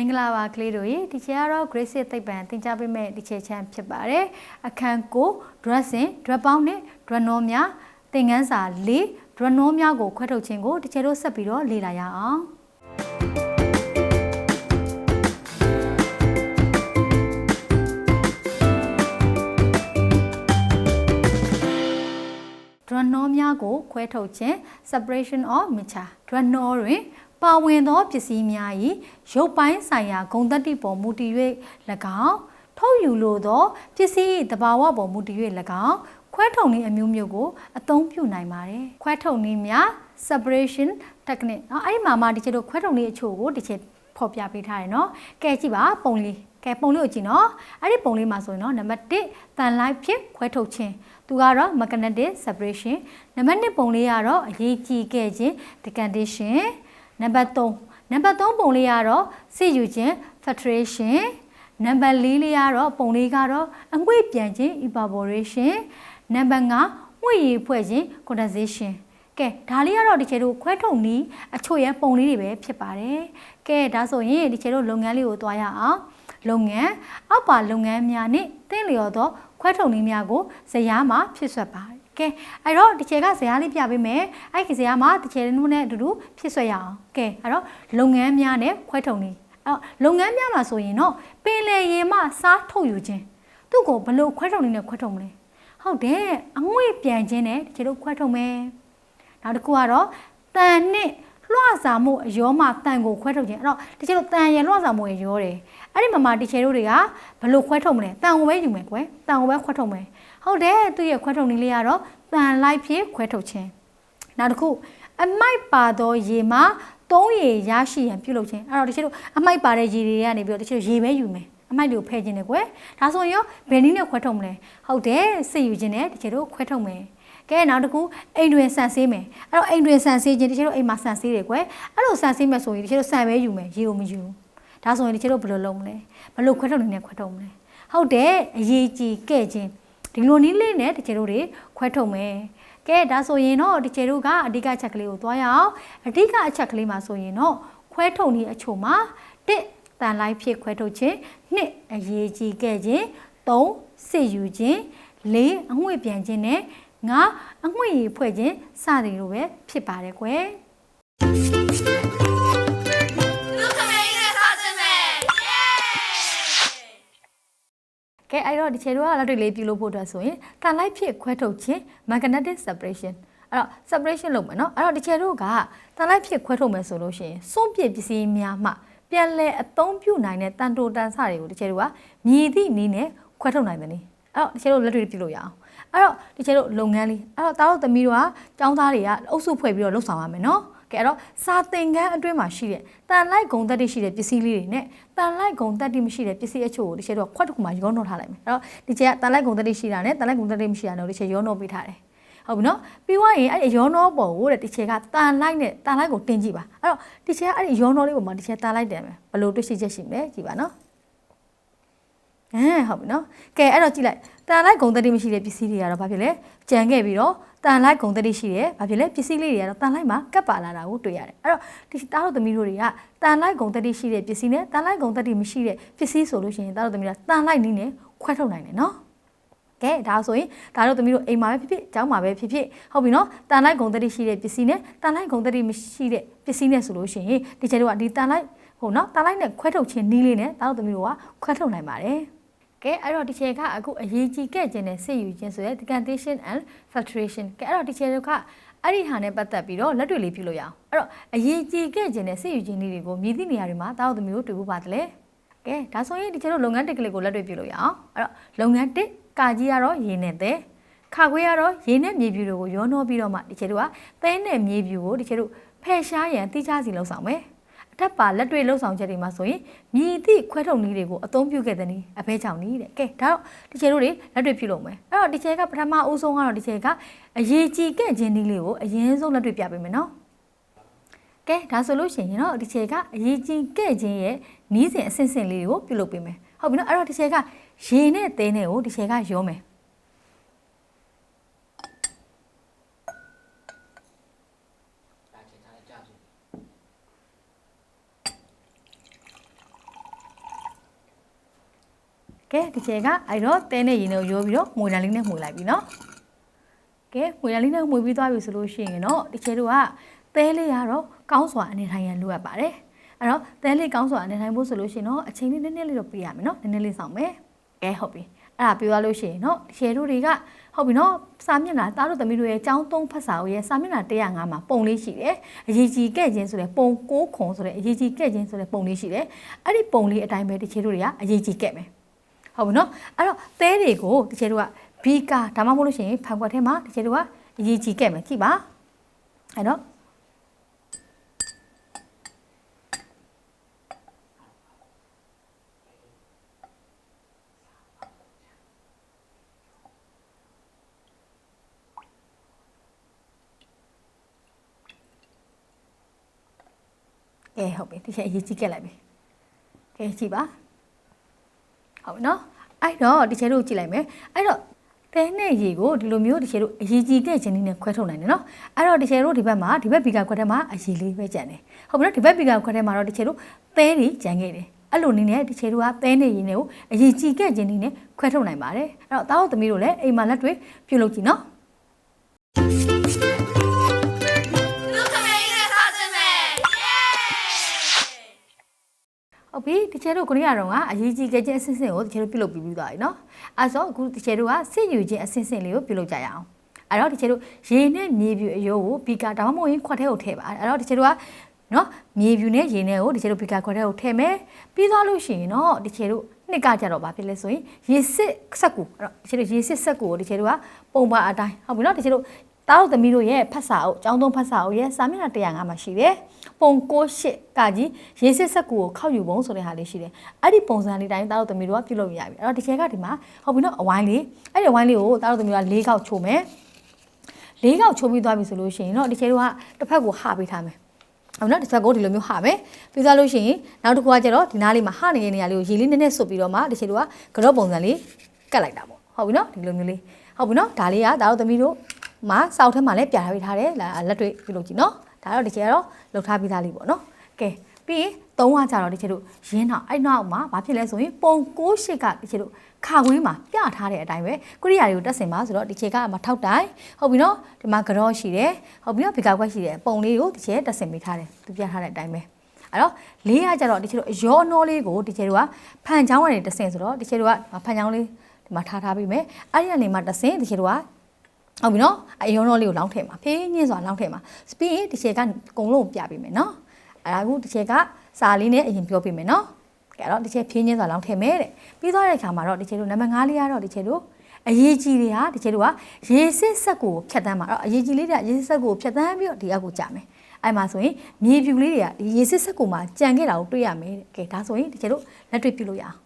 င်္ဂလာပါကလေးတို့ရေဒီချေကတော့ Grace သိပ္ပံသင်ကြားပေးမဲ့ဒီချေချမ်းဖြစ်ပါတယ်အခန်းကို dressing ဒရက်ပေါင်းနဲ့ဒရက်နောများသင်ခန်းစာ၄ဒရက်နောများကိုခွဲထုတ်ခြင်းကိုဒီချေတို့ဆက်ပြီးတော့လေ့လာရအောင်ဒရနောများကိုခွဲထုတ်ခြင်း separation of mixture ဒရနောတွင် ပါဝင်သောပစ္စည်းများ၏ရုပ်ပိုင်းဆိုင်ရာဂုဏ်သတ္တိပေါ်မူတည်၍၎င်းထုတ်ယူလိုသောပစ္စည်း၏တဘာဝပေါ်မူတည်၍၎င်းခွဲထုတ်နည်းအမျိုးမျိုးကိုအသုံးပြုနိုင်ပါတယ်ခွဲထုတ်နည်းများ separation technique เนาะအဲ့ဒီမှာမှဒီချက်တို့ခွဲထုတ်နည်းအချို့ကိုဒီချက်ဖော်ပြပေးထားတယ်เนาะကဲကြည့်ပါပုံလေးကဲပုံလေးကိုကြည့်နော်အဲ့ဒီပုံလေးမှာဆိုရင်เนาะနံပါတ်1တန်လိုက်ဖြစ်ခွဲထုတ်ခြင်းသူကတော့ magnetic separation နံပါတ်2ပုံလေးကတော့အရေးကြီးခဲ့ခြင်း decantation နံပါတ်3နံပါတ်3ပုံလေးကတော့စစ်ယူခြင်း filtration နံပါတ်4လေးကတော့ပုံလေးကတော့အငွေ့ပြန်ခြင်း evaporation နံပါတ်5ငွေ့ရည်ဖွဲ့ခြင်း condensation ကဲဒါလေးကတော့ဒီချေတို့ခွဲထုတ်နီးအချို့ရဲ့ပုံလေးတွေပဲဖြစ်ပါတယ်ကဲဒါဆိုရင်ဒီချေတို့လုပ်ငန်းလေးကိုသွားရအောင်လုပ်ငန်းအောက်ပါလုပ်ငန်းများနဲ့တင့်လျော်သောခွဲထုတ်နည်းများကိုဇယားမှာဖြစ်ဆွတ်ပါတယ် ကဲအဲ့တော့ဒီချေကဇယားလေးပြပေးမယ်အဲ့ဒီဇယားမှာဒီချေတို့နဲ့အတူတူဖြစ်ဆွတ်ရအောင်ကဲအဲ့တော့လုပ်ငန်းများနဲ့ခွဲထုတ်နည်းအဲ့လုပ်ငန်းများမှာဆိုရင်တော့ပင်လယ်ရေမှစားထုတ်ယူခြင်းသူ့ကိုဘလို့ခွဲထုတ်နည်းနဲ့ခွဲထုတ်မလဲဟုတ်တယ်အငွေ့ပြန်ခြင်းနဲ့ဒီချေတို့ခွဲထုတ်မယ်နောက်တစ်ခုကတော့တန်နဲ့လွှစာမှုအယောမှတန်ကိုခွဲထုတ်ခြင်းအဲ့တော့တချို့တန်ရလွှစာမှုရရောတယ်အဲ့ဒီမှာမှတချို့တို့တွေကဘလို့ခွဲထုတ်မလဲတန်ကိုပဲယူမယ်ကွယ်တန်ကိုပဲခွဲထုတ်မယ် ဟုတ်တယ်သူရဲ့ခွဲထုတ်နည်းလေးကတော့တန်လိုက်ဖြစ်ခွဲထုတ်ခြင်းနောက်တစ်ခုအမိုက်ပါသောရေမှာသုံးရေရရှိရန်ပြုလုပ်ခြင်းအဲ့တော့တချို့တို့အမိုက်ပါတဲ့ရေတွေကနေပြီးတော့တချို့ရေပဲယူမယ်အမိုက်တွေကိုဖယ်ခြင်းနဲ့ကွယ်ဒါဆိုရင်ရောဘယ်နည်းနဲ့ခွဲထုတ်မလဲဟုတ်တယ်စိတ်ယူခြင်းနဲ့တချို့တို့ခွဲထုတ်မယ်ကဲနောက်တစ်ခုအိမ်တွင်ဆန်ဆေးမယ်အဲ့တော့အိမ်တွင်ဆန်ဆေးခြင်းတချို့တို့အိမ်မှာဆန်ဆေးတယ်ကွယ်အဲ့လိုဆန်ဆေးမယ်ဆိုရင်တချို့တို့ဆန်ပဲယူမယ်ရေကိုမယူဒါဆိုရင်တချို့တို့ဘယ်လိုလုပ်မလဲဘယ်လိုခွဲထုတ်နေနဲ့ခွဲထုတ်မလဲဟုတ်တယ်အရေးကြီးကဲ့ခြင်း ဒီလိုနည်းလေးနဲ့တချို့တို့တွေခွဲထုတ်မယ်ကဲဒါဆိုရင်တော့တချို့တို့ကအဓိကချက်ကလေးကိုသွားရအောင်အဓိကအချက်ကလေးမှာဆိုရင်တော့ခွဲထုတ်နည်းအချို့မှာတစ်တန်လိုက်ဖြစ်ခွဲထုတ်ခြင်းနှစ်အရေးကြီးကဲ့ခြင်းသုံးစစ်ယူခြင်းလေးအငွေ့ပြန်ခြင်းနဲ့ငါအငွေ့ရည်ဖွဲ့ခြင်းစသည်လိုပဲဖြစ်ပါတယ်ကွယ် ကဲအဲ့တော့ဒီခြေတို့ကလက်တွေလေးပြုလုပ်ဖို့အတွက်ဆိုရင်တန်လိုက်ဖြစ်ခွဲထုတ်ခြင်း magnetic separation အဲ့တော့ separation လုပ်မယ်နော်အဲ့တော့ဒီခြေတို့ကတန်လိုက်ဖြစ်ခွဲထုတ်မယ်ဆိုလို့ရှိရင်စွန့်ပစ်ပစ္စည်းများမှပြန်လဲအသုံးပြုနိုင်တဲ့တန်တိုတန်ဆတွေကိုဒီခြေတို့ကမြည်သည့်နည်းနဲ့ခွဲထုတ်နိုင်တယ်နိအဲ့တော့ဒီခြေတို့လက်တွေပြုလုပ်ရအောင်အဲ့တော့ဒီချေတို့လုပ်ငန်းလေးအဲ့တော့တားတို့သမီးတို့ကចောင်းသားတွေကအုပ်စုဖွဲ့ပြီးတော့လှုပ်ဆောင်ရမယ်နော် ကဲအဲ့တော့စာသင်ခန်းအတွင်းမှာရှိတဲ့တန်လိုက်ဂုံတက်တိရှိတဲ့ပစ္စည်းလေးတွေနဲ့တန်လိုက်ဂုံတက်တိမရှိတဲ့ပစ္စည်းအချို့ကိုဒီချေတို့ခွက်တစ်ခုမှာရောနှောထားလိုက်မယ်အဲ့တော့ဒီချေကတန်လိုက်ဂုံတက်တိရှိတာနဲ့တန်လိုက်ဂုံတက်တိမရှိတာနဲ့ဒီချေရောနှောပေးထားတယ်ဟုတ်ပြီနော်ပြီးွားရင်အဲ့ဒီရောနှောပေါ်ကိုတဲ့ဒီချေကတန်လိုက်နဲ့တန်လိုက်ကိုတင်ကြည့်ပါအဲ့တော့ဒီချေကအဲ့ဒီရောနှောလေးပေါ်မှာဒီချေတန်လိုက်တယ်မယ်ဘယ်လိုတွေ့ရှိချက်ရှိမလဲကြည့်ပါနော် ဟမ်ဟုတ်ပြီနော်ကဲအဲ့တော့ကြည့်လိုက်တန်လိုက်ဂုံတက်တိမရှိတဲ့ပစ္စည်းတွေကတော့ဘာဖြစ်လဲကြံခဲ့ပြီးတော့တန်လိုက်ဂုံတက်တိရှိတယ်ဘာဖြစ်လဲပစ္စည်းလေးတွေကတော့တန်လိုက်မှာကပ်ပါလာတာကိုတွေ့ရတယ်အဲ့တော့ဒီတားတို့သမီးတို့တွေကတန်လိုက်ဂုံတက်တိရှိတဲ့ပစ္စည်းနဲ့တန်လိုက်ဂုံတက်တိမရှိတဲ့ပစ္စည်းဆိုလို့ရှိရင်တားတို့သမီးကတန်လိုက်နည်းနဲ့ခွဲထုတ်နိုင်တယ်နော်ကဲဒါဆိုရင်ဒါတို့သမီးတို့အိမ်မှာပဲဖြစ်ဖြစ်ကျောင်းမှာပဲဖြစ်ဖြစ်ဟုတ်ပြီနော်တန်လိုက်ဂုံတက်တိရှိတဲ့ပစ္စည်းနဲ့တန်လိုက်ဂုံတက်တိမရှိတဲ့ပစ္စည်းနဲ့ဆိုလို့ရှိရင်ဒီချက်တို့ကဒီတန်လိုက်ဟိုနော်တန်လိုက်နဲ့ခွဲထုတ်ခြင်းနည်းလေးနဲ့ဒါတို့သမီးတို့ကခွဲထုတ်နိုင်ပါတယ် ကဲအဲ့တော့ဒီချေကအခုအရေးကြီးခဲ့ခြင်းနဲ့စစ်ယူခြင်းဆိုရဲ decantation and filtration ကဲအဲ့တော့ဒီချေတို့ကအဲ့ဒီဟာနဲ့ပတ်သက်ပြီးတော့လက်တွေ့လေးပြုလို့ရအောင်အဲ့တော့အရေးကြီးခဲ့ခြင်းနဲ့စစ်ယူခြင်းတွေကိုမြည်သည့်နေရာတွေမှာတာဝသမီးတို့တွေ့ဖို့ပါတယ်လေကဲဒါဆိုရင်ဒီချေတို့လုပ်ငန်းတစ်ကလေးကိုလက်တွေ့ပြုလို့ရအောင်အဲ့တော့လုပ်ငန်းတစ်ကာကြီးကတော့ရေနဲ့တဲ့ခါခွေးကတော့ရေနဲ့မြေပြူတို့ကိုရောနှောပြီးတော့မှဒီချေတို့ကသဲနဲ့မြေပြူကိုဒီချေတို့ဖယ်ရှားရန်တိကျစီလောက်ဆောင်မယ် ထပ်ပါလက်တွေ့လှုပ်ဆောင်ချက်တွေမှာဆိုရင်မြည်သည့်ခွဲထုတ်နည်းတွေကိုအသုံးပြုခဲ့တဲ့နည်းအဘဲကြောင့်နည်းတဲ့ကဲဒါတော့ဒီချေတို့တွေလက်တွေ့ပြုလုပ်မယ်အဲ့တော့ဒီချေကပထမအဦးဆုံးကတော့ဒီချေကအရေးကြီးခဲ့ခြင်းနည်းလေးကိုအရင်ဆုံးလက်တွေ့ပြပေးမယ်နော်ကဲဒါဆိုလို့ရှိရင်တော့ဒီချေကအရေးကြီးခဲ့ခြင်းရဲ့နီးစဉ်အဆင့်ဆင့်လေးတွေကိုပြုလုပ်ပေးမယ်ဟုတ်ပြီနော်အဲ့တော့ဒီချေကရေနဲ့သဲနဲ့ကိုဒီချေကရောမယ် ကဲဒီချက်ကအဲ့တော့တဲနဲ့ရင်နဲ့ကိုရောပြီးတော့မွေတန်လေးနဲ့မှွေလိုက်ပြီနော်ကဲမွေတန်လေးနဲ့မှွေပြီးသွားပြီဆိုလို့ရှိရင်တော့ဒီချက်တို့ကသဲလေးကတော့ကောင်းစွာအနေထိုင်ရန်လိုအပ်ပါတယ်အဲ့တော့သဲလေးကောင်းစွာအနေထိုင်ဖို့ဆိုလို့ရှိရင်တော့အချိန်လေးနည်းနည်းလေးတော့ပေးရမယ်နော်နည်းနည်းလေးဆောင်မယ်ကဲဟုတ်ပြီအဲ့ဒါပြောရလို့ရှိရင်တော့ဒီချက်တို့တွေကဟုတ်ပြီနော်စာမျက်နှာတားတို့သမီးတို့ရဲ့ចောင်းသုံးဖတ်စာအုပ်ရဲ့စာမျက်နှာ105မှာပုံလေးရှိတယ်အရေးကြီးခဲ့ခြင်းဆိုတဲ့ပုံ6ခွန်ဆိုတဲ့အရေးကြီးခဲ့ခြင်းဆိုတဲ့ပုံလေးရှိတယ်အဲ့ဒီပုံလေးအတိုင်းပဲဒီချက်တို့တွေကအရေးကြီးခဲ့မယ် ဟုတ်ပြီနော်အဲ့တော့သဲတွေကိုဒီချက်တို့ကဘီကာဒါမှမဟုတ်လို့ရှိရင်ဖန်ခွက်ထဲမှာဒီချက်တို့ကအရေးကြီးခဲ့မယ်ကြည့်ပါအဲ့တော့ကဲဟုတ်ပြီဒီချက်အရေးကြီးခဲ့လိုက်ပြီကဲကြည့်ပါ ဟုတ်ပြီနော်အဲ့တော့ဒီချက်တို့ကြည့်လိုက်မယ်အဲ့တော့တဲနဲ့ရေကိုဒီလိုမျိုးဒီချက်တို့အရေးကြီးခဲ့ခြင်းနည်းနဲ့ခွဲထုတ်နိုင်တယ်နော်အဲ့တော့ဒီချက်တို့ဒီဘက်မှာဒီဘက်ဘီကာခွက်ထဲမှာအရေးလေးပဲကြံတယ်ဟုတ်ပြီနော်ဒီဘက်ဘီကာခွက်ထဲမှာတော့ဒီချက်တို့သဲတွေကြံခဲ့တယ်အဲ့လိုနည်းနဲ့ဒီချက်တို့ကသဲနဲ့ရေနဲ့ကိုအရေးကြီးခဲ့ခြင်းနည်းနဲ့ခွဲထုတ်နိုင်ပါတယ်အဲ့တော့တားတို့သမီးတို့လည်းအိမ်မှာလက်တွေပြုတ်လုပ်ကြည့်နော် ဟုတ်ပြီတချဲတို့ကိုရီးယားတော့ကအရေးကြီးခဲ့ခြင်းအဆင့်ဆင့်ကိုတချဲတို့ပြုလုပ်ပြီးပြီးသွားပြီနော်အဲဆိုအခုတချဲတို့ကစစ်ယူခြင်းအဆင့်ဆင့်လေးကိုပြုလုပ်ကြရအောင်အဲ့တော့တချဲတို့ရေနဲ့မြေပြူအယိုးကိုဘီကာဒါမှမဟုတ်ရင်ခွက်ထဲကိုထည့်ပါအဲ့တော့တချဲတို့ကနော်မြေပြူနဲ့ရေနဲ့ကိုတချဲတို့ဘီကာခွက်ထဲကိုထည့်မယ်ပြီးသွားလို့ရှိရင်တော့တချဲတို့နှစ်ကကြတော့ဘာဖြစ်လဲဆိုရင်ရေစစ်ဆက်ကူအဲ့တော့တချဲတို့ရေစစ်ဆက်ကူကိုတချဲတို့ကပုံပါအတိုင်းဟုတ်ပြီနော်တချဲတို့ တားတို့သမီးတို့ရဲ့ဖတ်စာအုပ်ចောင်းသုံးဖတ်စာအုပ်ရဲ့စာမျက်နှာ105မှာရှိတယ်။ပုံ68ကကြီးရေးစစ်ဆက်ကူကိုခောက်ယူပုံဆိုတဲ့ဟာလေးရှိတယ်။အဲ့ဒီပုံစံလေးတိုင်းတားတို့သမီးတို့ကပြုလုပ်ရပြီ။အဲ့တော့ဒီချက်ကဒီမှာဟုတ်ပြီနော်အဝိုင်းလေးအဲ့ဒီအဝိုင်းလေးကိုတားတို့သမီးတို့က၄ခေါက်ချိုးမယ်။၄ခေါက်ချိုးပြီးသွားပြီဆိုလို့ရှိရင်တော့ဒီချက်တို့ကတစ်ဖက်ကိုဟာပေးထားမယ်။ဟုတ်နော်တစ်ဖက်ကိုဒီလိုမျိုးဟာမယ်။ပြီးသွားလို့ရှိရင်နောက်တစ်ခုကကျတော့ဒီနားလေးမှာဟာနေတဲ့နေရာလေးကိုရေလေးနည်းနည်းဆွတ်ပြီးတော့မှဒီချက်တို့ကကြော့ပုံစံလေးကတ်လိုက်တာပေါ့။ဟုတ်ပြီနော်ဒီလိုမျိုးလေးဟုတ်ပြီနော်ဒါလေးကတားတို့သမီးတို့ မှာစောက်ထဲမှာလည်းပြထားပေးထားတယ်လက်တွေပြုလုပ်ကြည့်နော်ဒါတော့ဒီချက်ကတော့လှုပ်ထားပြီးသားလေးပေါ့နော်ကဲပြီးရင်သုံးကကြတော့ဒီချက်တို့ရင်းတော့အဲ့နောက်မှာဘာဖြစ်လဲဆိုရင်ပုံ68ကဒီချက်တို့ခါခွေးမှာပြထားတဲ့အတိုင်းပဲကုရိယာတွေကိုတက်စင်ပါဆိုတော့ဒီချက်ကမထောက်တိုင်ဟုတ်ပြီနော်ဒီမှာကြော့ရှိတယ်ဟုတ်ပြီနော်ဘီကာခွက်ရှိတယ်ပုံလေးကိုဒီချက်တက်စင်ပေးထားတယ်သူပြထားတဲ့အတိုင်းပဲအဲ့တော့လေးကကြတော့ဒီချက်တို့အရောနှောလေးကိုဒီချက်တို့ကဖန်ချောင်းကနေတက်စင်ဆိုတော့ဒီချက်တို့ကဖန်ချောင်းလေးဒီမှာထားထားပြီးမယ်အဲ့ဒီကနေမှတက်စင်ဒီချက်တို့က ဟုတ်ပြီနော်အယုံတော့လေးကိုလောင်းထည့်မှာဖေးညင်းစွာလောင်းထည့်မှာစပီဒီချက်ကအကုန်လုံးပြပေးမယ်နော်အဲ့ဒါကဒီချက်ကစာလေးနဲ့အရင်ပြောပေးမယ်နော်ကဲတော့ဒီချက်ဖေးညင်းစွာလောင်းထည့်မယ်တဲ့ပြီးသွားတဲ့အခါမှာတော့ဒီချက်တို့နံပါတ်5လေးကတော့ဒီချက်တို့အရေးကြီးတွေဟာဒီချက်တို့ကရေစစ်ဆက်ကိုဖြတ်တန်းမှာတော့အရေးကြီးလေးတွေကရေစစ်ဆက်ကိုဖြတ်တန်းပြီးတော့ဒီအောက်ကိုကြာမယ်အဲ့မှာဆိုရင်မြေပြူလေးတွေကဒီရေစစ်ဆက်ကိုမှကြံခဲ့တာကိုတွေ့ရမယ်တဲ့ကဲဒါဆိုရင်ဒီချက်တို့လက်တွေ့ပြုလို့ရအောင်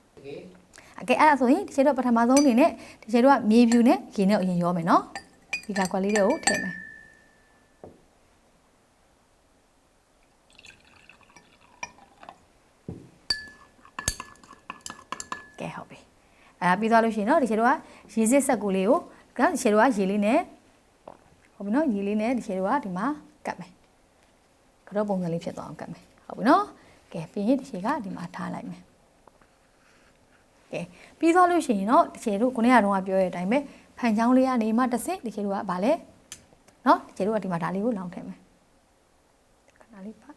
အကဲအဲ့ဒါဆိုရင်ဒီချက်တို့ပထမဆုံးအနေနဲ့ဒီချက်တို့ကမြေပြူနဲ့ရေနဲ့အရင်ရောမယ်နော် ဒီကကွက်လေးတွေကိုထည့်မယ်ကဲဟုတ်ပြီအဲ့ဒါပြီးသွားလို့ရှိရင်တော့ဒီခြေတို့ကရေစစ်ဆက်ကူလေးကိုကဒီခြေတို့ကရေလေးနဲ့ဟုတ်ပြီနော်ရေလေးနဲ့ဒီခြေတို့ကဒီမှာကတ်မယ်ကတော့ပုံစံလေးဖြစ်သွားအောင်ကတ်မယ်ဟုတ်ပြီနော်ကဲပြီးရင်ဒီခြေကဒီမှာထားလိုက်မယ်ကဲပြီးသွားလို့ရှိရင်တော့ဒီခြေတို့ခုနကတော့ပြောရတဲ့အတိုင်းပဲ ဖန်ချောင်းလေးကနေမှတစ်ဆင့်ဒီခြေတို့ကဗာလဲနော်ဒီခြေတို့ကဒီမှာဒါလေးကိုလောင်းထည့်မယ်ခဏလေးပါ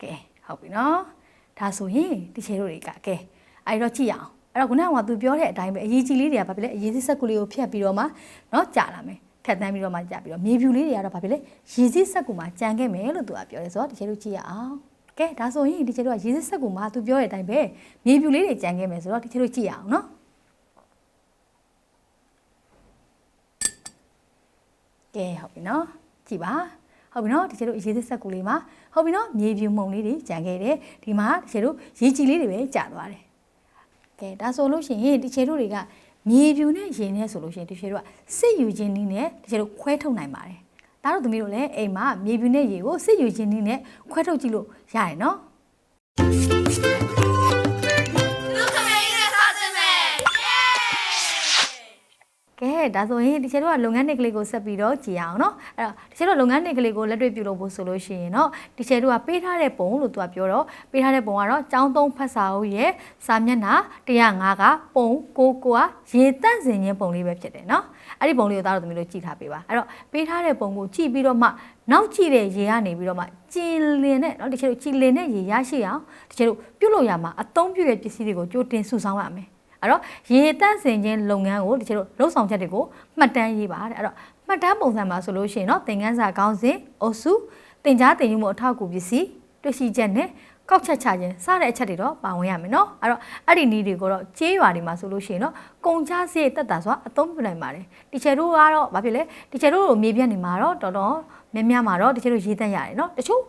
ကဲဟုတ်ပြီနော်ဒါဆိုရင်ဒီချေတို့တွေကကဲအဲ့တော့ကြည့်ရအောင်အဲ့တော့ခုနကသူပြောတဲ့အတိုင်းပဲအရေးကြီးလေးတွေကဘာဖြစ်လဲအရေးစစ်ဆက်ကူလေးကိုဖြတ်ပြီးတော့မှနော်ကြာလာမယ်ထက်တန်းပြီးတော့မှကြာပြီးတော့မြေဖြူလေးတွေကတော့ဘာဖြစ်လဲရေစစ်ဆက်ကူမှာကြံခဲ့မယ်လို့သူကပြောတယ်ဆိုတော့ဒီချေတို့ကြည့်ရအောင် ကဲဒါဆိုရင်ဒီချေတို့ကရေစစ်ဆက်ကူမှာသူပြောတဲ့အတိုင်းပဲမြေဖြူလေးတွေကြံခဲ့မယ်ဆိုတော့ဒီချေတို့ကြည့်ရအောင်နော်ကဲဟုတ်ပြီနော်ကြည့်ပါဟုတ်ပြီနော်ဒီကျတို့ရေးသစ်ဆက်ကူလေးမှာဟုတ်ပြီနော်မြေပြူမှုံလေးတွေကြံခဲ့တယ်ဒီမှာဒီကျတို့ရေကြည်လေးတွေပဲကြာသွားတယ်ကဲဒါဆိုလို့ရှိရင်ဒီကျတို့တွေကမြေပြူနဲ့ရေနဲ့ဆိုလို့ရှိရင်ဒီကျတို့ကစစ်ယူခြင်းနည်းနဲ့ဒီကျတို့ခွဲထုတ်နိုင်ပါတယ် ဒါတို့သမီးတို့လည်းအိမ်မှာမြေပြူနဲ့ရေကိုစစ်ယူခြင်းနည်းနဲ့ခွဲထုတ်ကြည့်လို့ရတယ်နော် ကဲ ဒါဆိုရင်ဒီချေတို့ကလုပ်ငန်းနှစ်ကလေးကိုဆက်ပြီးတော့ကြည်အောင်เนาะအဲ့တော့ဒီချေတို့လုပ်ငန်းနှစ်ကလေးကိုလက်တွေ့ပြုလုပ်ဖို့ဆိုလို့ရှိရင်เนาะဒီချေတို့ကပေးထားတဲ့ပုံလို့သူကပြောတော့ပေးထားတဲ့ပုံကတော့ចောင်းသုံးဖတ်စာအုပ်ရဲ့စာမျက်နှာ105ကပုံကိုကိုကရေတန့်စင်ခြင်းပုံလေးပဲဖြစ်တယ်เนาะအဲ့ဒီပုံလေးကိုသားတို့သမီးတို့ကြည့်ထားပေးပါအဲ့တော့ပေးထားတဲ့ပုံကိုကြည့်ပြီးတော့မှနောက်ကြည့်တဲ့ရေကနေပြီးတော့မှကျင်လင်တဲ့เนาะဒီချေတို့ကြည်လင်တဲ့ရေရရှိအောင်ဒီချေတို့ပြုတ်လို့ရမှာအသုံးပြုတဲ့ပစ္စည်းတွေကိုကြိုတင်စုဆောင်းရမယ် အဲ့တော့ရေတန့်စင်ခြင်းလုပ်ငန်းကိုတချို့လှုပ်ဆောင်ချက်တွေကိုမှတ်တမ်းရေးပါတဲ့အဲ့တော့မှတ်တမ်းပုံစံမှာဆိုလို့ရှိရင်တော့သင်ခန်းစာကောင်းစဉ်အုပ်စုသင်ကြားသင်ယူမှုအထောက်အကူပစ္စည်းတွေ့ရှိချက်နဲ့ကောက်ချက်ချခြင်းစတဲ့အချက်တွေတော့ပါဝင်ရမယ်နော်အဲ့တော့အဲ့ဒီနည်းတွေကိုတော့ကျေးရွာတွေမှာဆိုလို့ရှိရင်တော့ကုန်ချစရိတ်တက်တာဆိုတာအသုံးပြုနိုင်ပါတယ်တီချယ်တို့ကတော့ဘာဖြစ်လဲတီချယ်တို့ကိုမြေပြတ်နေမှာတော့တော်တော်များများမှာတော့တီချယ်တို့ရေးတတ်ရတယ်နော်တချို့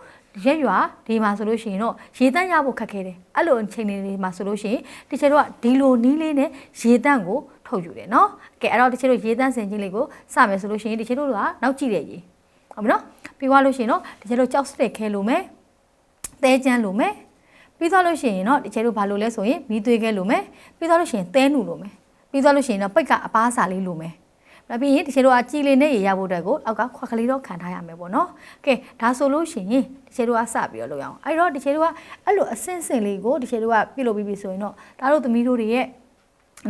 ရက်ရွာဒီမှာဆိုလို့ရှိရင်တော့ရေတန့်ရဖို့ခက်ခဲတယ်အဲ့လိုအချိန်တွေမှာဆိုလို့ရှိရင်တချို့ကဒီလိုနီးလေးနဲ့ရေတန့်ကိုထုတ်ယူတယ်နော်ကဲအဲ့တော့တချို့ရေတန့်စင်ကြီးလေးကိုစမယ်ဆိုလို့ရှိရင်တချို့ကနောက်ကြည့်တယ်ရေဟုတ်ပြီနော်ပြီးသွားလို့ရှိရင်တော့တချို့ကြောက်စတဲ့ခဲလိုမယ်သဲကျန်းလိုမယ်ပြီးသွားလို့ရှိရင်တော့တချို့ဘာလို့လဲဆိုရင်မီးသွေးခဲလိုမယ်ပြီးသွားလို့ရှိရင်သဲနုလိုမယ်ပြီးသွားလို့ရှိရင်တော့ပိတ်ကအပားစာလေးလိုမယ် နောက်ပြီးရင်တချို့ကကြည်လင်နဲ့ရေရဖို့အတွက်ကိုအောက်ကခွက်ကလေးတော့ခံထားရမယ်ပေါ့နော်။ကဲဒါဆိုလို့ရှိရင်တချို့ကစပြီးတော့လုပ်ရအောင်။အဲ့တော့တချို့ကအဲ့လိုအဆင့်ဆင့်လေးကိုတချို့ကပြုလုပ်ပြီးပြီဆိုရင်တော့ဒါတို့သမီးတို့တွေရဲ့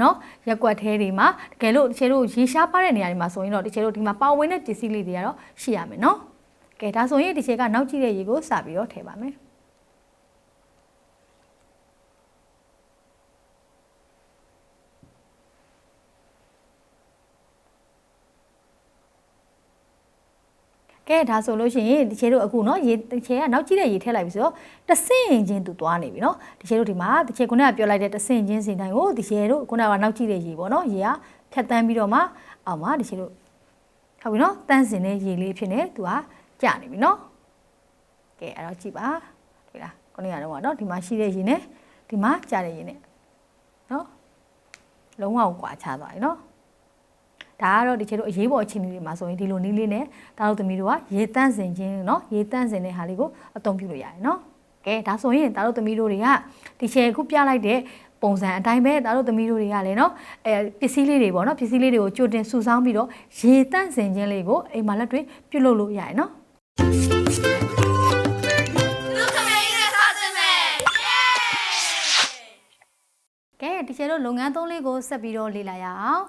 နော်ရက်ကွက်သေးတွေမှာတကယ်လို့တချို့ရေရှားပါတဲ့နေရာတွေမှာဆိုရင်တော့တချို့ဒီမှာပါဝင်တဲ့ပစ္စည်းလေးတွေကတော့ရှိရမယ်နော်။ကဲဒါဆိုရင်တချို့ကနောက်ကြည့်တဲ့ရေကိုစပြီးတော့ထည့်ပါမယ်။ ကဲဒါဆိုလို့ရှိရင်တချေတို့အခုနော်ရေတချေကနောက်ကြည့်တဲ့ရေထည့်လိုက်ပြီဆိုတော့တဆင့်ချင်းသူသွားနေပြီနော်တချေတို့ဒီမှာတချေခုနကပြောလိုက်တဲ့တဆင့်ချင်းစင်တိုင်းကိုတချေတို့ခုနကနောက်ကြည့်တဲ့ရေပေါ့နော်ရေကဖြတ်တန်းပြီးတော့မှအောက်မှာတချေတို့ဟုတ်ပြီနော်တန်းစင်တဲ့ရေလေးဖြစ်နေသူကကျနေပြီနော်ကဲအဲ့တော့ကြည့်ပါတွေ့လားခုနကတော့ပေါ့နော်ဒီမှာရှိတဲ့ရေနဲ့ဒီမှာကျတဲ့ရေနဲ့နော်လုံးဝကွာခြားသွားပြီနော် ဒါကတော့ဒီချေတို့အရေးပေါ်အခြေအနေတွေမှာဆိုရင်ဒီလိုနည်းလေးနဲ့ဒါတို့သမီးတို့ကရေတန့်စင်ခြင်းเนาะရေတန့်စင်တဲ့ဟာလေးကိုအသုံးပြုလို့ရတယ်เนาะကဲဒါဆိုရင်ဒါတို့သမီးတို့တွေကဒီချေခုပြလိုက်တဲ့ပုံစံအတိုင်းပဲဒါတို့သမီးတို့တွေကလည်းเนาะအဲပစ္စည်းလေးတွေပေါ့เนาะပစ္စည်းလေးတွေကိုကြိုတင်စုဆောင်းပြီးတော့ရေတန့်စင်ခြင်းလေးကိုအိမ်မှာလက်တွေပြုလုပ်လို့ရတယ်เนาะ လူခမင်းနဲ့စားခြင်းပဲယေး ကဲဒီချေတို့လုပ်ငန်းသုံးလေးကိုဆက်ပြီးတော့လေ့လာရအောင်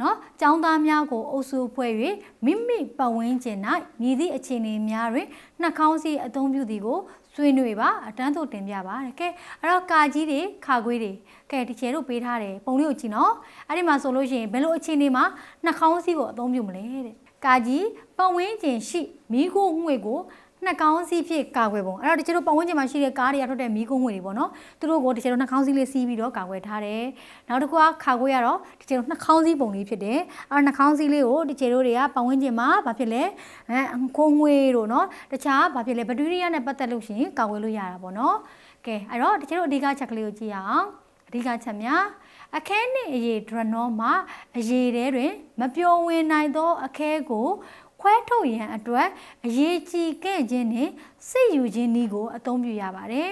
နော်ចောင်းသားများကိုအုပ်စုဖွဲ့၍မိမိပတ်ဝန်းကျင်၌မြည်သည့်အခြေအနေများတွင်နှာခေါင်းစီအသုံးပြုသည်ကိုဆွေးနွေးပါအတန်းသို့တင်ပြပါတဲ့ကဲအဲ့တော့ကာကြီးတွေခါခွေးတွေကဲဒီချေတို့ပေးထားတယ်ပုံလေးကိုကြည့်နော်အဲ့ဒီမှာဆိုလို့ရှိရင်ဘယ်လိုအခြေအနေမှာနှာခေါင်းစီကိုအသုံးပြုမလဲတဲ့ကာကြီးပတ်ဝန်းကျင်ရှိမိခိုးငွေကို နှာခေါင်းစည်းဖြစ်ကာကွယ်ပုံအဲ့တော့တချို့တို့ပတ်ဝန်းကျင်မှာရှိတဲ့ကားတွေကထွက်တဲ့မီးကုန်းငွေတွေပေါ့နော်သူတို့ကိုတချို့တို့နှာခေါင်းစည်းလေးစီးပြီးတော့ကာကွယ်ထားတယ်နောက်တစ်ခုကခါခွေးကတော့တချို့တို့နှာခေါင်းစည်းပုံလေးဖြစ်တယ်အဲ့တော့နှာခေါင်းစည်းလေးကိုတချို့တို့တွေကပတ်ဝန်းကျင်မှာဘာဖြစ်လဲအဲခုံးငွေတို့နော်တခြားဘာဖြစ်လဲဘက်တီးရီးယားနဲ့ပတ်သက်လို့ရှိရင်ကာကွယ်လို့ရတာပေါ့နော်ကဲအဲ့တော့တချို့တို့အဓိကချက်ကလေးကိုကြည့်ရအောင်အဓိကချက်များအခဲနှင့်အရေးဒရနောမှာအရေးတဲတွင် မပျော်ဝင်နိုင်သော အခဲကို ခွဲထုတ်ရန်အတွက်အရေးကြီးခဲ့ခြင်းနှင့်စိတ်ယူခြင်းနည်းကို အသုံးပြုရပါတယ်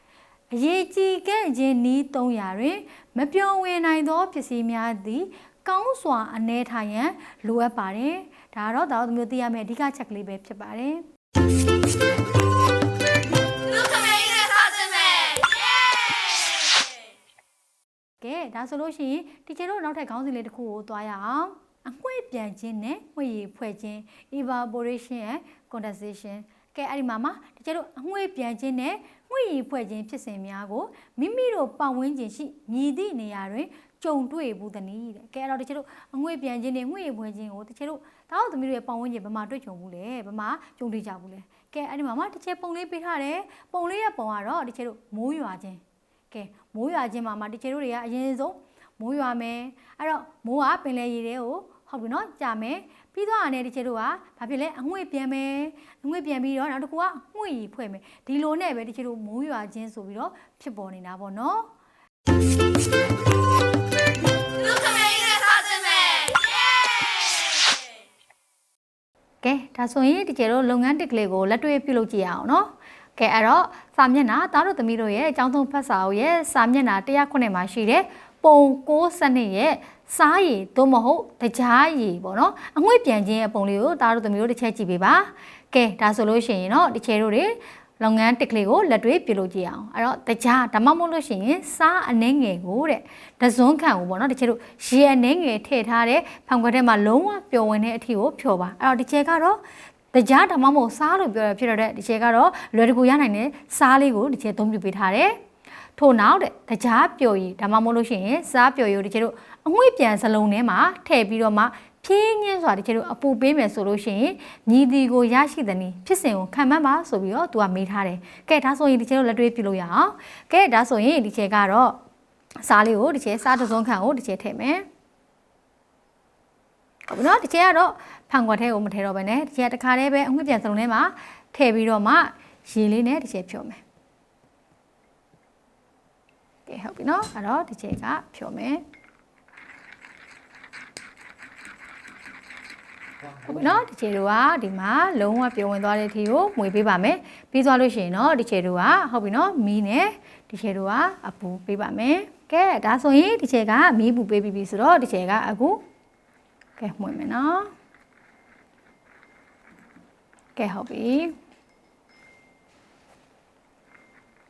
။အရေးကြီးခဲ့ခြင်းနည်း၃ရာတွင် မပျော်ဝင်နိုင်သောပစ္စည်းများသည်ကောင်းစွာအနေထားရန်လိုအပ်ပါတယ်။ဒါကတော့ဒါတို့မျိုးသိရမယ့်အဓိကချက်ကလေးပဲဖြစ်ပါတယ်။လူခမင်းနဲ့စားခြင်းပဲယေးကဲဒါဆိုလို့ရှိရင်တီချာတို့နောက်ထပ်ခေါင်းစဉ်လေးတစ်ခုကိုသွားရအောင် အငွေ့ပြန်ခြင်းနဲ့ငွေရည်ဖွဲ့ခြင်း evaporation and condensation ကဲအဲ့ဒီမှာမှာတီချာတို့အငွေ့ပြန်ခြင်းနဲ့ငွေရည်ဖွဲ့ခြင်းဖြစ်စဉ်များကိုမိမိတို့ပတ်ဝန်းကျင်ရှိမြည်သည့်နေရာတွင်ကြုံတွေ့ဘူးသနည်းတဲ့ကဲအဲ့တော့တချို့တို့အငွေ့ပြန်ခြင်းနဲ့ငွေရည်ဖွဲ့ခြင်းကိုတချို့တို့ဒါတော့သမီးတို့ရဲ့ပတ်ဝန်းကျင်ဘယ်မှာတွေ့ကြုံဘူးလဲဘယ်မှာကြုံတွေ့ကြဘူးလဲကဲအဲ့ဒီမှာမှာတချို့ပုံလေးပေးထားတယ်ပုံလေးရဲ့ပုံကတော့တချို့တို့မိုးရွာခြင်းကဲမိုးရွာခြင်းမှာမှာတချေတို့တွေကအရင်ဆုံးမိုးရွာမယ်အဲ့တော့မိုးကပင်လယ်ရေတွေကို ဟုတ်ပြီနော်ကြာမယ်ပြီးတော့အနေတချေတို့ကဘာဖြစ်လဲအငွေ့ပြန်မယ်အငွေ့ပြန်ပြီးတော့နောက်တစ်ခုကငွေ့ရီဖွဲ့မယ်ဒီလိုနဲ့ပဲတချေတို့မိုးရွာခြင်းဆိုပြီးတော့ဖြစ်ပေါ်နေတာပေါ့နော်လူခမင်းနဲ့စားခြင်းပဲယေးကဲဒါဆိုရင်တချေတို့လုပ်ငန်းတစ်ကလေးကိုလက်တွေ့ပြုလုပ်ကြည့်ရအောင်နော်ကဲအဲ့တော့စာမျက်နှာသားတို့သမီးတို့ရဲ့အကြောင်းဆုံးဖတ်စာအုပ်ရဲ့စာမျက်နှာ109မှာရှိတဲ့ပုံကိုးစနစ်ရဲ့ စားရည်သို့မဟုတ်တကြားရည်ပေါ့နော်အငွေ့ပြန်ခြင်းရဲ့ပုံလေးကိုဒါတို့သမီးတို့တစ်ချက်ကြည့်ပေးပါကဲဒါဆိုလို့ရှိရင်တော့ဒီချေတို့တွေလုပ်ငန်းတစ်ကလေးကိုလက်တွေ့ပြုလုပ်ကြည့်အောင်အဲ့တော့တကြားဒါမှမဟုတ်လို့ရှိရင်စားအနှဲငယ်ကိုတဲ့ဒဇွန်းခံကိုပေါ့နော်ဒီချေတို့ရေအနှဲငယ်ထည့်ထားတဲ့ဖောင်ခွက်ထဲမှာလုံးဝပျော်ဝင်တဲ့အထီကိုဖြော်ပါအဲ့တော့ဒီချေကတော့တကြားဒါမှမဟုတ်စားလို့ပြောရဖြစ်တဲ့ဒီချေကတော့လွယ်တကူရနိုင်တဲ့စားလေးကိုဒီချေသုံးပြပေးထားတယ်ထို့နောက်တဲ့တကြားပျော်ရည်ဒါမှမဟုတ်လို့ရှိရင်စားပျော်ရည်ကိုဒီချေတို့ အငွေ့ပြန်စလုံးထဲမှာထည့်ပြီးတော့မှဖြင်းညင်းစွာတကယ်လို့အပူပေးမယ်ဆိုလို့ရှိရင်ညီဒီကိုရရှိတဲ့နည်းဖြစ်စဉ်ကိုခံမှတ်ပါဆိုပြီးတော့သူကမေးထားတယ်။ကဲဒါဆိုရင်ဒီချဲတို့လက်တွေ့ပြုလို့ရအောင်။ကဲဒါဆိုရင်ဒီချဲကတော့စားလေးကိုဒီချဲစားတစ်စုံခန့်ကိုဒီချဲထည့်မယ်။ဟုတ်ပြီနော်ဒီချဲကတော့ဖန်ခွက်ထဲကိုမထည့်တော့ဘဲနဲ့ဒီချဲတစ်ခါတည်းပဲအငွေ့ပြန်စုံထဲမှာထည့်ပြီးတော့မှရေလေးနဲ့ဒီချဲဖြောမယ်။ကဲဟုတ်ပြီနော်အဲ့တော့ဒီချဲကဖြောမယ်။ ဟုတ်နော်ဒီချေတို့ကဒီမှာလုံးဝပြုံဝင်သွားတဲ့အထိကိုမွေပေးပါမယ်ပြီးသွားလို့ရှိရင်တော့ဒီချေတို့ကဟုတ်ပြီနော်မီးနဲ့ဒီချေတို့ကအပူပေးပါမယ်ကဲဒါဆိုရင်ဒီချေကမီးပူပေးပြီးပြီဆိုတော့ဒီချေကအခုကဲမွေမယ်နော်ကဲဟုတ်ပြီ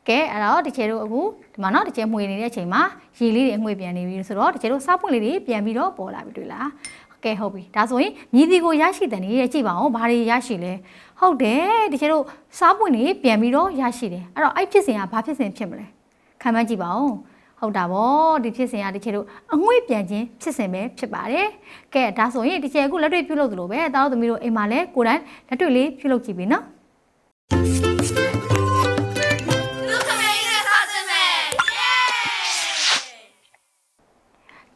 ကဲအဲ့တော့တချေတို့အခုဒီမှာနော်တချေမှွေနေတဲ့အချိန်မှာရေလေးတွေအငွေ့ပြန်နေပြီဆိုတော့တချေတို့စားပွင့်လေးတွေပြန်ပြီးတော့ပေါ်လာပြီတွေ့လား ကဲဟုတ်ပြီဒါဆိုရင်မြည်ဒီကိုရရှိတဲ့နေရကြည့်ပါဦးဘာတွေရရှိလဲဟုတ်တယ်တကယ်လို့စားပွင့်နေပြန်ပြီးတော့ရရှိတယ်အဲ့တော့အဲ့ဖြစ်စဉ်ကဘာဖြစ်စဉ်ဖြစ်မလဲခံမှန်းကြည့်ပါဦးဟုတ်တာဗောဒီဖြစ်စဉ်ကတကယ်လို့အငွေ့ပြန်ခြင်းဖြစ်စဉ်ပဲဖြစ်ပါတယ်ကဲဒါဆိုရင်ဒီချေအခုလက်တွေ့ပြုလုပ်သလိုပဲတားတို့သမီးတို့အိမ်မှာလဲကိုယ်တိုင်လက်တွေ့လေးပြုလုပ်ကြည့်ပြီနော်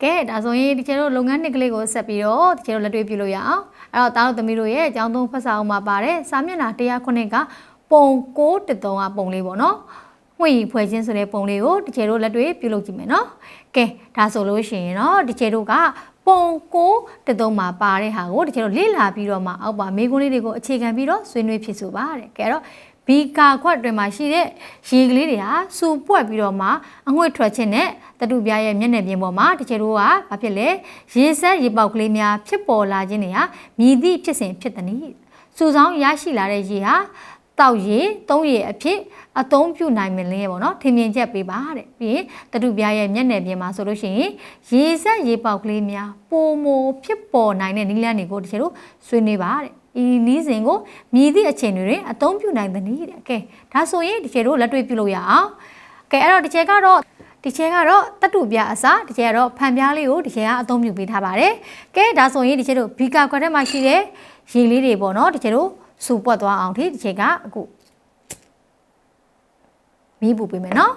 ကဲဒါဆိုရင်ဒီကျတို့လုပ်ငန်းနှစ်ကလေးကိုဆက်ပြီးတော့ဒီကျတို့လက်တွေ့ပြုလို့ရအောင်အဲ့တော့တားတို့သမီးတို့ရဲ့အကြောင်းသုံးဖတ်စာအုပ်မှာပါတယ်စာမျက်နှာ109ကပုံ6တစ်သုံးကပုံလေးပေါ့နော်ဝှေ့ဖွဲ့ချင်းဆိုတဲ့ပုံလေးကိုဒီကျတို့လက်တွေ့ပြုလုပ်ကြည့်မယ်နော်ကဲဒါဆိုလို့ရှိရင်တော့ဒီကျတို့ကပုံ6တစ်သုံးမှာပါတဲ့ဟာကိုဒီကျတို့လေ့လာပြီးတော့မှအောက်ပါမိကုန်းလေးတွေကိုအခြေခံပြီးတော့ဆွေးနွေးဖြစ်ဆိုပါတဲ့ကဲတော့ ဘီကာခွက်တွင်မှာရှိတဲ့ရေကလေးတွေဟာစူပွက်ပြီးတော့မှအငွေ့ထွက်ခြင်းနဲ့တတုပြားရဲ့မျက်နှာပြင်ပေါ်မှာတကယ်တော့ကဘာဖြစ်လဲရေဆက်ရေပေါက်ကလေးများဖြစ်ပေါ်လာခြင်းတွေဟာမြည်သည့်ဖြစ်စဉ်ဖြစ်သည်နည်းစူဆောင်းရရှိလာတဲ့ရေဟာတောက်ရေသုံးရေအဖြစ်အသုံးပြုနိုင်မလဲပေါ့နော်ထင်မြင်ချက်ပေးပါတဲ့ပြီးရင်တတုပြားရဲ့မျက်နှာပြင်မှာဆိုလို့ရှိရင်ရေဆက်ရေပေါက်ကလေးများပိုမိုဖြစ်ပေါ်နိုင်တဲ့နည်းလမ်းတွေကိုတကယ်လို့ဆွေးနွေးပါတဲ့ ဤနီးစဉ်ကိုမြည်သည့်အချိန်တွေတွင်အသုံးပြုနိုင်သည်နည်းတဲ့ကဲဒါဆိုရင်ဒီကျဲတို့လက်တွေ့ပြုလို့ရအောင်ကဲအဲ့တော့ဒီကျဲကတော့ဒီကျဲကတော့တတုပြအစားဒီကျဲကတော့ဖန်ပြားလေးကိုဒီကျဲကအသုံးပြုပေးထားပါတယ်ကဲဒါဆိုရင်ဒီကျဲတို့ဘီကာခွက်ထဲမှာရှိတဲ့ရေလေးတွေပေါ့နော်ဒီကျဲတို့စူပွက်သွားအောင်ဒီဒီကျဲကအခုမီးပူပေးမယ်နော်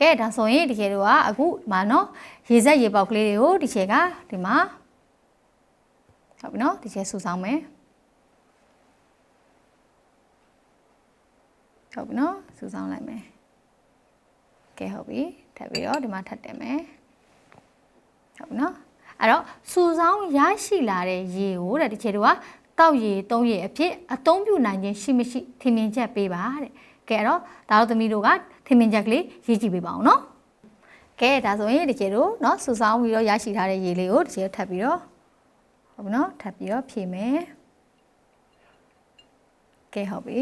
ကဲဒါဆိုရင်ဒီချေတို့ကအခုဒီမှာနော်ရေဆက်ရေပေါက်ကလေးတွေကိုဒီချေကဒီမှာဟုတ်ပြီနော်ဒီချေစူဆောင်းမယ်ဟုတ်ပြီနော်စူဆောင်းလိုက်မယ်ကဲဟုတ်ပြီထပ်ပြီးတော့ဒီမှာထပ်တင်မယ်ဟုတ်ပြီနော်အဲ့တော့စူဆောင်းရရှိလာတဲ့ရေကိုတဲ့ဒီချေတို့ကတောက်ရေသုံးရေအဖြစ်အသုံးပြုနိုင်ခြင်းရှိမရှိထင်မြင်ချက်ပေးပါတဲ့ ကဲအဲ့တော့ဒါတို့သမီးတို့ကထင်မြင်ချက်ကလေးရေးကြည့်ပေးပါအောင်နော်ကဲဒါဆိုရင်ဒီချေတို့နော်စူဆောင်းပြီးတော့ရရှိထားတဲ့ရေလေးကိုဒီချေထပ်ပြီးတော့ဟုတ်ပြီနော်ထပ်ပြီးတော့ဖြည့်မယ်ကဲဟုတ်ပြီ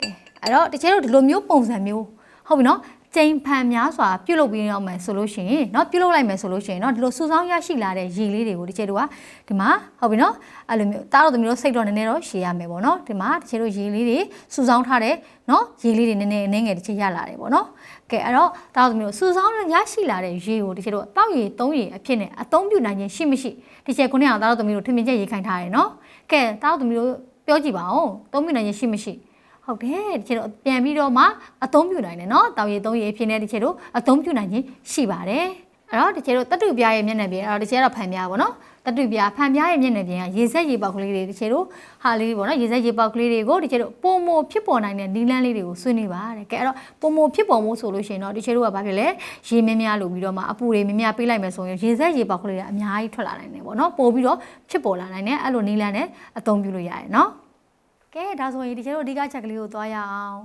ကဲအဲ့တော့ဒီချေတို့ဒီလိုမျိုးပုံစံမျိုးဟုတ်ပြီနော် ကျိန်ဖန်များစွာပြုတ်လုပ်ပြီးတော့မယ်ဆိုလို့ရှိရင်เนาะပြုတ်လုပ်လိုက်မယ်ဆိုလို့ရှိရင်เนาะဒီလိုစူဆောင်းရရှိလာတဲ့ရေလေးတွေကိုဒီချေတို့ကဒီမှာဟုတ်ပြီเนาะအဲ့လိုမျိုးတားတော့သမီးတို့စိတ်တော့နည်းနည်းတော့ရှည်ရမယ်ပေါ့เนาะဒီမှာဒီချေတို့ရေလေးတွေစူဆောင်းထားတဲ့เนาะရေလေးတွေနည်းနည်းနည်းငယ်ဒီချေရလာတယ်ပေါ့เนาะကဲအဲ့တော့တားတော့သမီးတို့စူဆောင်းရရှိလာတဲ့ရေကိုဒီချေတို့တောက်ရေသုံးရေအဖြစ်နဲ့အသုံးပြုနိုင်ခြင်းရှိမရှိဒီချေခုနကတားတော့သမီးတို့ထင်မြင်ချက်ရေးခိုင်းထားတယ်เนาะကဲတားတော့သမီးတို့ပြောကြည့်ပါဦးသုံးပြုနိုင်ခြင်းရှိမရှိ ဟုတ်တယ်တချို့ပြန်ပြီးတော့မှအသုံးပြုနိုင်တယ်နော်တောင်ရည်သုံးရည်ဖြစ်နေတချို့အသုံးပြုနိုင်ခြင်းရှိပါတယ်အဲ့တော့တချို့တတုပြရဲ့မျက်နှာပြင်အဲ့တော့တချို့တော့ဖန်ပြပါနော်တတုပြဖန်ပြရဲ့မျက်နှာပြင်ကရေဆက်ရေပေါက်ကလေးတွေတချို့တို့ဟာလေးပေါ့နော်ရေဆက်ရေပေါက်ကလေးတွေကိုတချို့တို့ပုံမဖြစ်ပေါ်နိုင်တဲ့နီလန်းလေးတွေကိုဆွေးနွေးပါတယ်ကဲအဲ့တော့ပုံမဖြစ်ပေါ်မှုဆိုလို့ရှိရင်တော့တချို့တို့ကဘာဖြစ်လဲရေမြများလို့ပြီးတော့မှအပူတွေမြများပေးလိုက်မယ်ဆိုရင်ရေဆက်ရေပေါက်ကလေးတွေအများကြီးထွက်လာနိုင်တယ်ပေါ့နော်ပို့ပြီးတော့ဖြစ်ပေါ်လာနိုင်တယ်အဲ့လိုနီလန်းနဲ့အသုံးပြုလို့ရတယ်နော် ကဲဒါဆိုရင်ဒီကျတို့အဓိကချက်ကလေးကိုသွားရအောင်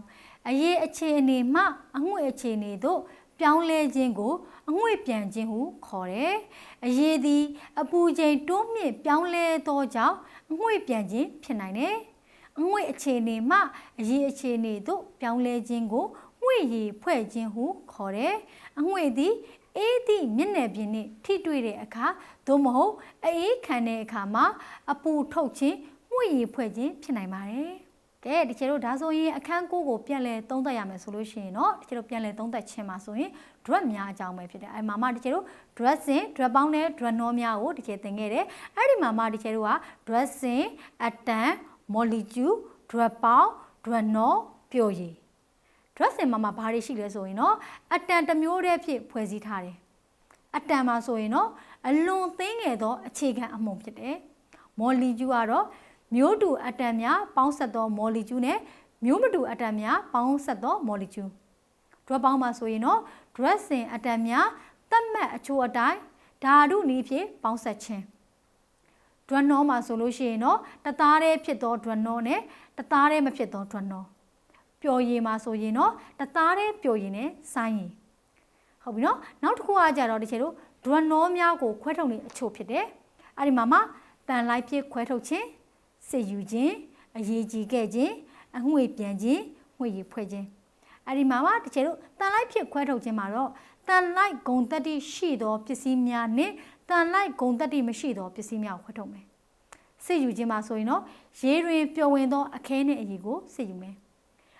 အရေးအခြေအနေမှအငွေ့အခြေအနေတို့ပြောင်းလဲခြင်းကိုအငွေ့ပြန်ခြင်းဟုခေါ်တယ်။အရေးသည် အပူချိန်တွန်းမြင့်ပြောင်းလဲသောကြောင့်အငွေ့ပြန်ခြင်းဖြစ်နိုင်တယ်။အငွေ့အခြေအနေမှအရေးအခြေအနေတို့ပြောင်းလဲခြင်းကိုငွေ့ရည်ဖွဲ့ခြင်းဟုခေါ်တယ်။အငွေ့သည်အေးသည့်မျက်နှာပြင်နှင့်ထိတွေ့တဲ့အခါသို့မဟုတ်အေးခံတဲ့အခါမှာအပူထုတ်ခြင်း မှု့ရည်ဖွဲ့ခြင်းဖြစ်နိုင်ပါတယ်။ကဲဒီချေတို့ဒါဆိုရင်အခန်းကိုကိုပြန်လဲသုံးသပ်ရမယ်ဆိုလို့ရှိရင်တော့ဒီချေတို့ပြန်လဲသုံးသပ်ခြင်းမှာဆိုရင် drug များအကြောင်းပဲဖြစ်တယ်။အဲမှာမှဒီချေတို့ drug စင် drug ပေါင်းနဲ့ drug နှောများကိုဒီချေသင်ခဲ့တယ်။အဲဒီမှာမှဒီချေတို့က drug စင် atom molecule drug ပေါင်း drug နှောပျော်ရည် drug စင်မှာမှဘာတွေရှိလဲဆိုရင်တော့အတန်တစ်မျိုးတည်းဖြစ်ဖွဲ့စည်းထားတယ်။အတန်မှာဆိုရင်တော့အလွန်သိငယ်သောအခြေခံအမှုန်ဖြစ်တယ်။မော်လီကျူကတော့ မျိုးတူအတန်များပေါင်းဆက်သောမော်လီကျူနဲ့မျိုးမတူအတန်များပေါင်းဆက်သောမော်လီကျူ။ drug ပေါင်းမှာဆိုရင်တော့ drug စင်အတန်များသတ်မှတ်အချို့အတိုင်းဓာတုနည်းဖြင့်ပေါင်းဆက်ခြင်း။ drug နောမှာဆိုလို့ရှိရင်တော့တသားတည်းဖြစ်သော drug နောနဲ့တသားတည်းမဖြစ်သော drug နောပျော်ရည်မှာဆိုရင်တော့တသားတည်းပျော်ရည်နဲ့ဆိုင်းရည်ဟုတ်ပြီနော်နောက်တစ်ခုကကြတော့ဒီချေတို့ဒရနောများကိုခွဲထုတ်နေအချို့ဖြစ်တယ်အဲ့ဒီမှာမှတန်လိုက်ဖြစ်ခွဲထုတ်ခြင်း စစ်ယူခြင်းအရေးကြီးခဲ့ခြင်းအငွေပြန်ခြင်းငွေရဖွဲ့ခြင်းအဲ့ဒီမှာမှဒီချေတို့တန်လိုက်ဖြစ်ခွဲထုတ်ခြင်းမှာတော့တန်လိုက်ဂုံတက်တိရှိသောပစ္စည်းများနဲ့တန်လိုက်ဂုံတက်တိမရှိသောပစ္စည်းများကိုခွဲထုတ်မယ်စစ်ယူခြင်းမှာဆိုရင်တော့ရေတွင်ပျော်ဝင်သောအခဲနဲ့အရေးကိုစစ်ယူမယ်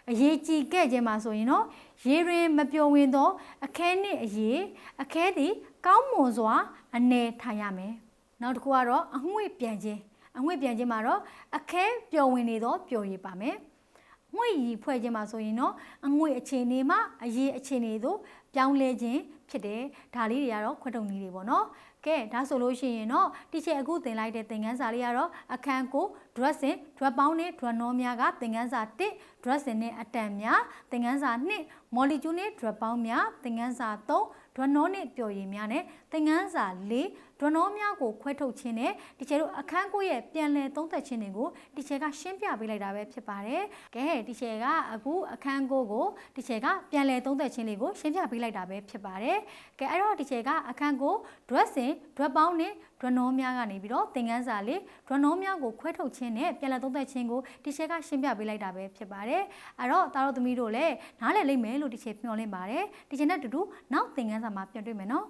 အရေးကြီးခဲ့ခြင်းမှာဆိုရင်တော့ရေတွင်မပျော်ဝင်သောအခဲနှင့်အရေးအခဲသည်ကောင်းမွန်စွာအနေထိုင်ရမယ်။နောက်တစ်ခုကတော့အငွေ့ပြန်ခြင်း အငွေ့ပြန်ခြင်းမှာတော့အခဲပျော်ဝင်နေသောပျော်ရည်ပါမယ်။ငွေရည်ဖွဲ့ခြင်းမှာဆိုရင်တော့အငွေ့အခြေအနေမှာအရေးအခြေအနေသို့ပြောင်းလဲခြင်းဖြစ်တယ်။ဒါလေးတွေကတော့ခွတ်တုံနည်းတွေပေါ့နော်။ကဲဒါဆိုလို့ရှိရင်တော့တီချေအခုသင်လိုက်တဲ့သင်ခန်းစာလေးကတော့အခန်းကို dressing dress ပေါင်းနဲ့ dress နောများကသင်ခန်းစာ1 dressing နဲ့အတန်များသင်ခန်းစာ2 molecule နဲ့ dress ပေါင်းများသင်ခန်းစာ3 dress နောနဲ့ပျော်ရည်များနဲ့သင်ခန်းစာ4 dress နောများကိုခွဲထုတ်ခြင်းနဲ့တီချေတို့အခန်းကိုရဲ့ပြန်လည်သုံးသပ်ခြင်းတွေကိုတီချေကရှင်းပြပေးလိုက်တာပဲဖြစ်ပါတယ်။ကဲတီချေကအခုအခန်းကိုကိုတီချေကပြန်လည်သုံးသပ်ခြင်းလေးကိုရှင်းပြပေးလိုက်တာပဲဖြစ်ပါတယ်။ကဲအဲ့တော့တီချေကအခန်းကို dressing ဒွက်ပေါင်းနဲ့ ဒွက်နောများကနေပြီးတော့သင်ခန်းစာလေးဒွက်နောများကိုခွဲထုတ်ခြင်းနဲ့ပြန်လည်သုံးသပ်ခြင်းကိုတီချေကရှင်းပြပေးလိုက်တာပဲဖြစ်ပါတယ်။အဲ့တော့သားတော်သမီးတို့လည်းနားလည်လိမ့်မယ်လို့တီချေမျှော်လင့်ပါတယ်။တီချေနဲ့တူတူနောက်သင်ခန်းစာမှာပြန်တွေ့မယ်နော်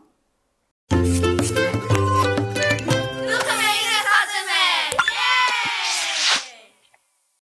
။